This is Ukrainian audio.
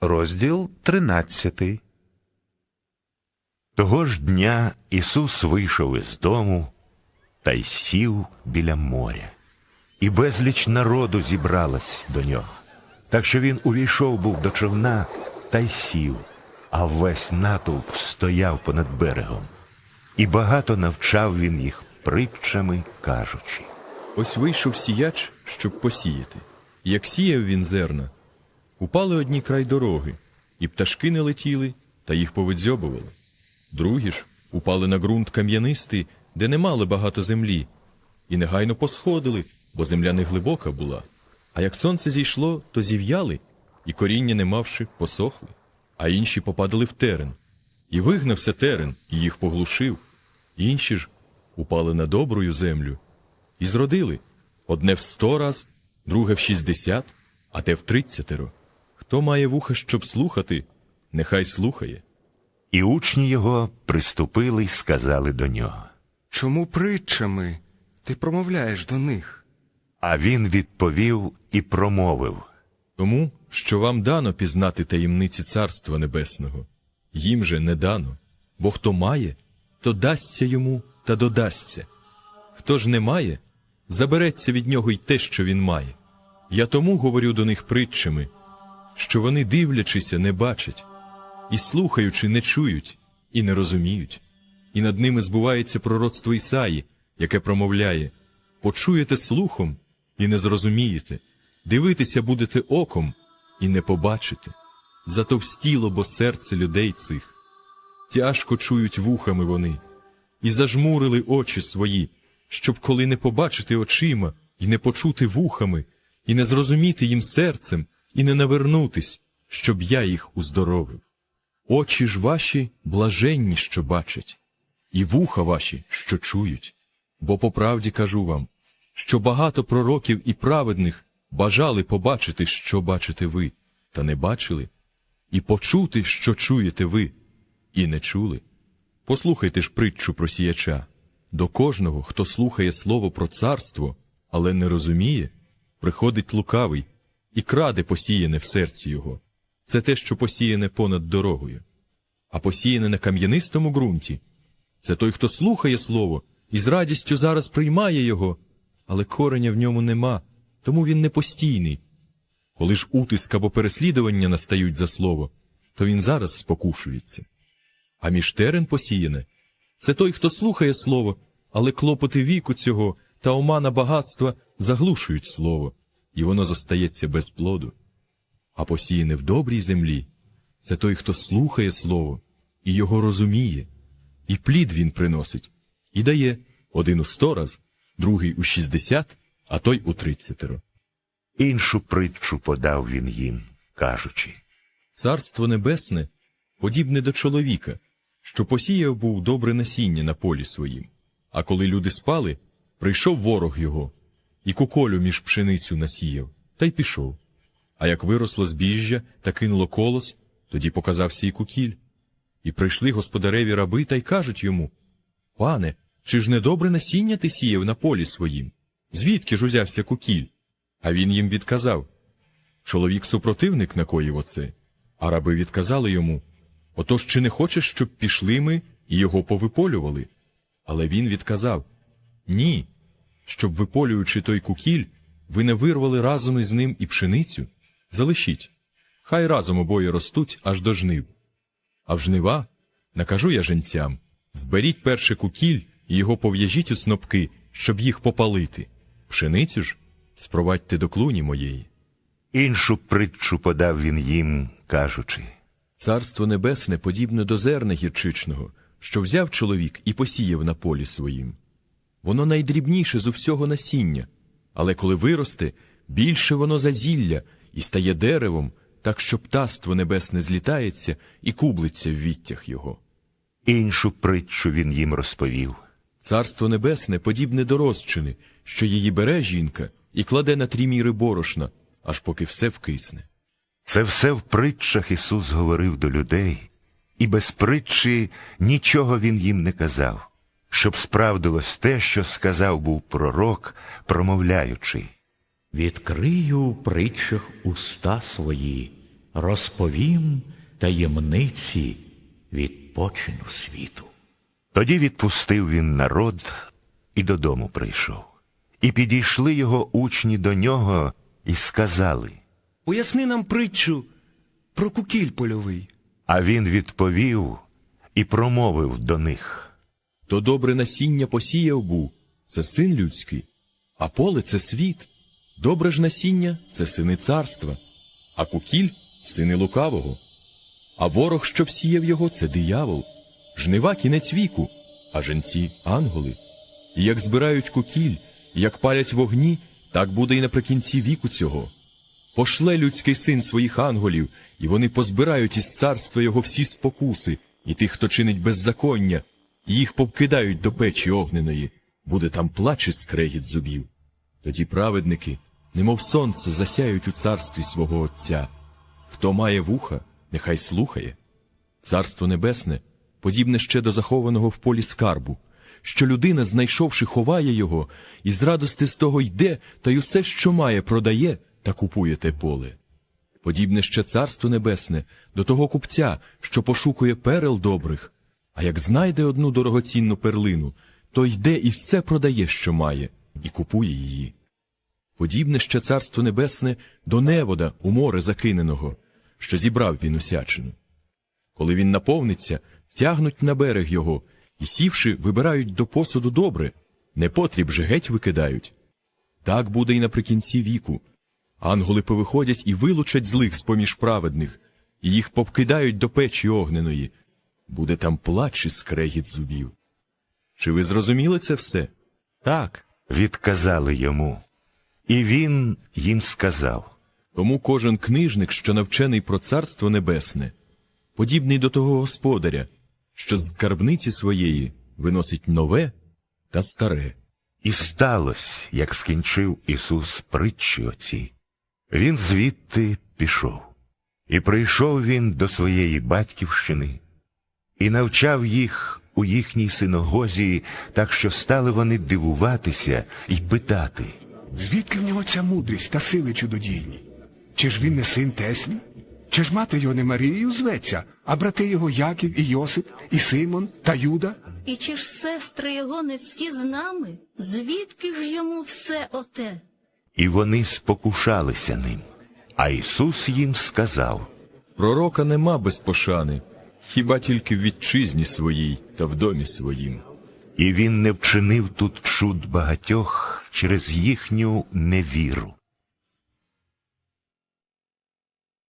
розділ 13. Того ж дня Ісус вийшов із дому та й сів біля моря. І безліч народу зібралось до нього. Так що він увійшов був до човна та й сів, а весь натовп стояв понад берегом. І багато навчав він їх притчами, кажучи. Ось вийшов сіяч, щоб посіяти. Як сіяв він зерна, упали одні край дороги, і пташки не летіли, та їх повидзьобували. Другі ж упали на ґрунт кам'янистий, де не мали багато землі, і негайно посходили, бо земля не глибока була. А як сонце зійшло, то зів'яли, і коріння, не мавши, посохли, а інші попадали в терен. І вигнався терен, і їх поглушив. Інші ж упали на добрую землю, і зродили одне в сто раз, друге в шістдесят, а те в тридцятеро. Хто має вуха, щоб слухати, нехай слухає. І учні його приступили й сказали до нього. Чому притчами ти промовляєш до них? А він відповів і промовив. Тому, що вам дано пізнати таємниці Царства Небесного, їм же не дано, бо хто має, то дасться йому та додасться. Хто ж не має, забереться від нього й те, що він має. Я тому говорю до них притчами, що вони, дивлячися, не бачать, і слухаючи, не чують, і не розуміють. І над ними збувається пророцтво Ісаї, яке промовляє почуєте слухом і не зрозумієте, дивитися будете оком і не побачите. Затовстіло бо серце людей цих. Тяжко чують вухами вони, і зажмурили очі свої, щоб коли не побачити очима, і не почути вухами, і не зрозуміти їм серцем, і не навернутись, щоб я їх уздоровив. Очі ж ваші блаженні, що бачать, і вуха ваші, що чують. Бо по правді кажу вам, що багато пророків і праведних бажали побачити, що бачите ви, та не бачили, і почути, що чуєте ви, і не чули. Послухайте ж притчу про сіяча. До кожного, хто слухає слово про царство, але не розуміє, приходить лукавий і краде посіяне в серці його. Це те, що посіяне понад дорогою. А посіяне на кам'янистому ґрунті це той, хто слухає слово і з радістю зараз приймає його, але кореня в ньому нема, тому він непостійний. Коли ж утиск або переслідування настають за слово, то він зараз спокушується. А між терен посіяне це той, хто слухає слово, але клопоти віку цього та омана багатства заглушують слово, і воно зостається без плоду. А посіяне в добрій землі це той, хто слухає слово і його розуміє, і плід він приносить, і дає один у сто раз, другий у шістдесят, а той у тридцятеро. Іншу притчу подав він їм, кажучи. Царство небесне подібне до чоловіка, що посіяв був добре насіння на полі своїм. А коли люди спали, прийшов ворог його, і куколю між пшеницю насіяв, та й пішов. А як виросло збіжжя та кинуло колос, тоді показався і кукіль. І прийшли господареві раби та й кажуть йому Пане, чи ж не добре насіння ти сіяв на полі своїм? Звідки ж узявся кукіль? А він їм відказав Чоловік супротивник накоїв оце. А раби відказали йому Отож чи не хочеш, щоб пішли ми і його повиполювали? Але він відказав Ні, щоб, виполюючи той кукіль, ви не вирвали разом із ним і пшеницю. Залишіть. Хай разом обоє ростуть аж до жнив. А в жнива накажу я женцям вберіть перше кукіль і його пов'яжіть у снопки, щоб їх попалити. Пшеницю ж спровадьте до клуні моєї. Іншу притчу подав він їм, кажучи. Царство небесне подібне до зерна гірчичного, що взяв чоловік і посіяв на полі своїм. Воно найдрібніше з усього насіння, але коли виросте, більше воно за зілля і стає деревом, так що птаство небесне злітається і кублиться в віттях його. Іншу притчу він їм розповів. Царство небесне подібне до розчини, що її бере жінка і кладе на три міри борошна, аж поки все вкисне. Це все в притчах Ісус говорив до людей, і без притчі нічого він їм не казав, щоб справдилось те, що сказав був пророк, промовляючи. Відкрию в притчах уста свої, розповім таємниці відпочину світу. Тоді відпустив він народ і додому прийшов. І підійшли його учні до нього і сказали. Уясни нам притчу про кукіль польовий. А він відповів і промовив до них. То добре насіння посіяв був, це син людський, а поле це світ. Добре ж насіння це сини царства, а кукіль сини лукавого. А ворог, що всіяв його, це диявол, жнива кінець віку, а женці ангели. І як збирають кукіль, як палять вогні, так буде і наприкінці віку цього. Пошле людський син своїх ангелів, і вони позбирають із царства його всі спокуси, і тих, хто чинить беззаконня, їх повкидають до печі огненої, буде там плач і скрегіт зубів. Тоді праведники, немов сонце, засяють у царстві свого Отця. Хто має вуха, нехай слухає. Царство небесне подібне ще до захованого в полі скарбу, що людина, знайшовши, ховає його, і з радости з того йде, та й усе, що має, продає та купує те поле. Подібне ще царство небесне до того купця, що пошукує перел добрих, а як знайде одну дорогоцінну перлину, то йде і все продає, що має, і купує її. Подібне ще царство небесне до невода у море закиненого, що зібрав він усячину. Коли він наповниться, тягнуть на берег його, і сівши, вибирають до посуду добре, непотріб же геть викидають. Так буде й наприкінці віку. Ангели повиходять і вилучать злих з поміж праведних, і їх повкидають до печі огненої. Буде там плач і скрегіт зубів. Чи ви зрозуміли це все? Так, відказали йому. І він їм сказав. Тому кожен книжник, що навчений про царство небесне, подібний до того господаря, що з скарбниці своєї виносить нове та старе. І сталося, як скінчив Ісус притчі оці. Він звідти пішов. І прийшов він до своєї батьківщини, і навчав їх у їхній синагозі, так що стали вони дивуватися і питати. Звідки в нього ця мудрість та сили чудодійні? Чи ж він не син Теслі? Чи ж мати його не Марією зветься, а брати його Яків і Йосип, і Симон та Юда? І чи ж сестри його не всі з нами? Звідки ж йому все оте? І вони спокушалися ним. А Ісус їм сказав. Пророка нема без пошани, хіба тільки в вітчизні своїй та в домі своїм. І він не вчинив тут чуд багатьох через їхню невіру.